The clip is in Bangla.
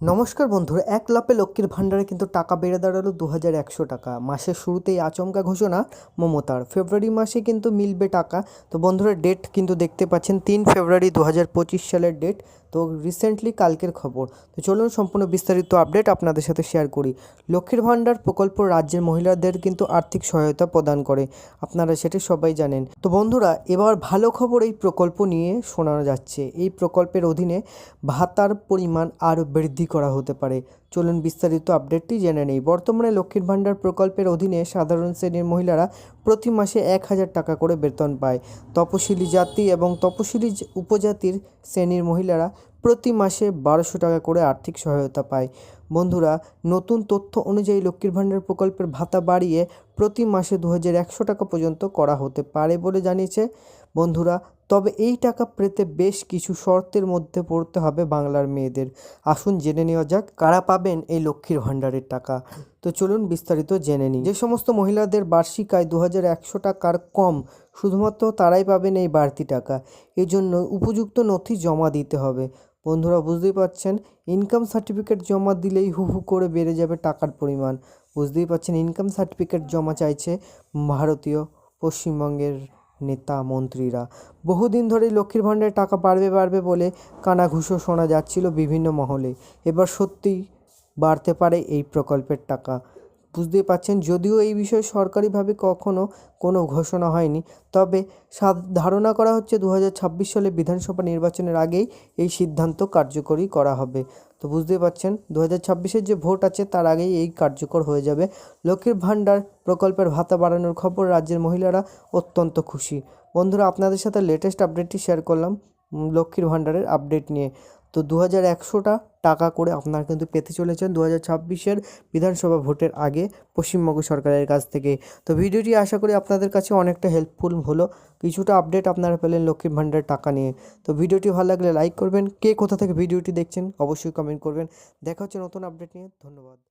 নমস্কার বন্ধুরা, এক লাপে লক্ষ্মীর ভাণ্ডারে কিন্তু টাকা বেড়ে দাঁড়াল দু হাজার একশো টাকা। মাসের শুরুতেই আচমকা ঘোষণা মমতার। ফেব্রুয়ারি মাসে কিন্তু মিলবে টাকা। তো বন্ধুরা ডেট কিন্তু দেখতে পাচ্ছেন তিন ফেব্রুয়ারি দু হাজার পঁচিশ সালের ডেট তো রিসেন্টলি কালকের খবর। তো চলুন সম্পূর্ণ বিস্তারিত আপডেট আপনাদের সাথে শেয়ার করি। লক্ষ্মীর ভাণ্ডার প্রকল্প রাজ্যের মহিলাদের কিন্তু আর্থিক সহায়তা প্রদান করে। আপনারা সেটি সবাই জানেন। তো বন্ধুরা, এবার ভালো খবর এই প্রকল্প নিয়ে শোনানো যাচ্ছে। এই প্রকল্পের অধীনে ভাতার পরিমাণ আরও বৃদ্ধি করা হতে পারে। চলুন বিস্তারিত আপডেটটি জেনে নেই। বর্তমানে লক্ষ্মীর ভাণ্ডার প্রকল্পের অধীনে সাধারণ শ্রেণির মহিলারা প্রতি মাসে এক হাজার টাকা করে বেতন পায়। তপশিলি জাতি এবং তপশিলি উপজাতির শ্রেণির মহিলারা প্রতি মাসে বারোশো টাকা করে আর্থিক সহায়তা পায়। বন্ধুরা, নতুন তথ্য অনুযায়ী লক্ষ্মীর ভাণ্ডার প্রকল্পের ভাতা বাড়িয়ে প্রতি মাসে দু হাজার একশো টাকা পর্যন্ত করা হতে পারে বলে জানিয়েছে। বন্ধুরা, তবে এই টাকা পেতে বেশ কিছু শর্তের মধ্যে পড়তে হবে বাংলার মেয়েদের। আসুন জেনে নেওয়া যাক, কারা পাবেন এই লক্ষ্মীর ভাণ্ডারের টাকা? তো চলুন বিস্তারিত জেনে নিই। যে সমস্ত মহিলাদের বার্ষিক আয় দু হাজার একশো টাকার কম, শুধুমাত্র তারাই পাবেন এই বাড়তি টাকা। এই জন্য উপযুক্ত নথি জমা দিতে হবে। বন্ধুরা বুঝতেই পারছেন ইনকাম সার্টিফিকেট জমা দিলেই হু হু করে বেড়ে যাবে টাকার পরিমাণ। বুঝতেই পারছেন ইনকাম সার্টিফিকেট জমা চাইছে ভারতীয় পশ্চিমবঙ্গের নেতা মন্ত্রীরা। বহুদিন ধরেই লক্ষ্মীর ভাণ্ডারে টাকা বাড়বে বাড়বে বলে কানাঘুষো শোনা যাচ্ছিল বিভিন্ন মহলে। এবার সত্যিই বাড়তে পারে এই প্রকল্পের টাকা। বুঝতেই পারছেন, যদিও এই বিষয়ে সরকারিভাবে কখনো কোনো ঘোষণা হয়নি। তবে ধারণা করা হচ্ছে দু হাজার ছাব্বিশ সালে বিধানসভা নির্বাচনের আগেই এই সিদ্ধান্ত কার্যকরী করা হবে। তো বুঝতেই পারছেন দু হাজার যে ভোট আছে তার আগেই এই কার্যকর হয়ে যাবে। লক্ষ্মীর ভাণ্ডার প্রকল্পের ভাতা বাড়ানোর খবর রাজ্যের মহিলারা অত্যন্ত খুশি। বন্ধুরা, আপনাদের সাথে লেটেস্ট আপডেটটি শেয়ার করলাম লক্ষ্মীর ভাণ্ডারের আপডেট নিয়ে। তো দু হাজার একশোটা টাকা করে আপনারা কিন্তু পেতে চলেছেন দু হাজার ছাব্বিশের বিধানসভা ভোটের আগে পশ্চিমবঙ্গ সরকারের কাছ থেকে। তো ভিডিওটি আশা করি আপনাদের কাছে অনেকটা হেল্পফুল হলো। কিছুটা আপডেট আপনারা পেলেন লক্ষ্মীর ভাণ্ডারের টাকা নিয়ে। তো ভিডিওটি ভালো লাগলে লাইক করবেন। কে কোথা থেকে ভিডিওটি দেখছেন অবশ্যই কমেন্ট করবেন। দেখা হচ্ছে নতুন আপডেট নিয়ে। ধন্যবাদ।